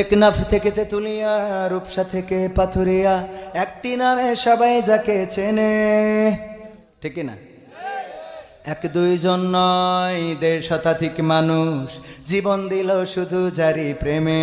টেকনাফ থেকে তেতুলিয়া, রূপসা থেকে পাথুরিয়া, একটি নামে সবাই যাকে চেনে। ঠিক না এক দুইজন নয়, দেড় শতাধিক মানুষ জীবন দিল শুধু জারি প্রেমে।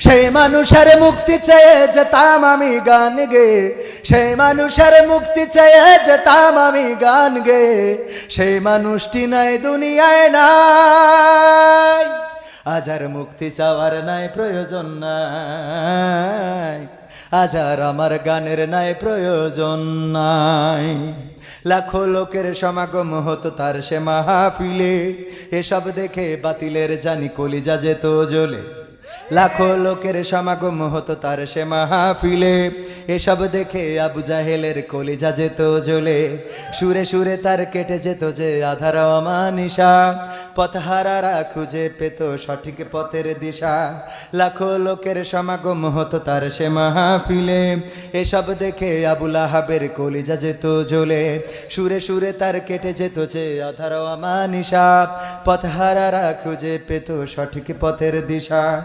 সেই মানুষের মুক্তি চেয়ে যেতাম আমি গান গে। সেই মানুষের মুক্তি চেয়ে যেতাম আমি গান গে। সেই মানুষটি নাই, দুনিয়ায় নাই। আজ আর মুক্তি চাওয়ার নাই, প্রয়োজন নাই। আজ আর আমার গানের নাই, প্রয়োজন নাই। লাখো লোকের সমাগম হতো তার সে মাহফিলে। এসব দেখে বাতিলের জানি কলিজা যেত জ্বলে। লাখো লোকের সমাগম হতো তার সে মাহফিলে। এসব দেখে আবু জাহেলের কলিজা যেত জ্বলে। সুরে সুরে তার কেটে যেত যে আধার অমানিসা। পথহারারা খুঁজে পেত সঠিক পথের দিশা। লাখো লোকের সমাগম হতো তার সে মাহফিলে। এসব দেখে আবুল আহাবের কলিজা যেত জ্বলে। সুরে সুরে তার কেটে যেত যে আধার অমানিসা। পথহারারা খুঁজে পেত সঠিক পথের দিশা।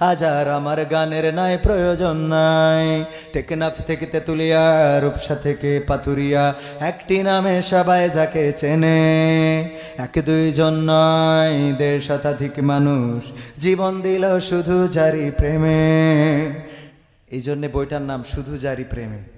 আজ আর আমার গানের নাই, প্রয়োজন নাই। টেকনাফ থেকে তেতুলিয়া, রূপসা থেকে পাতুরিয়া একটি নামে সবাই যাকে চেনে। এক দুইজন নয়, দেড় শতাধিক মানুষ জীবন দিল শুধু জারি প্রেমে। এই জন্যে বইটার নাম শুধু জারি প্রেমে।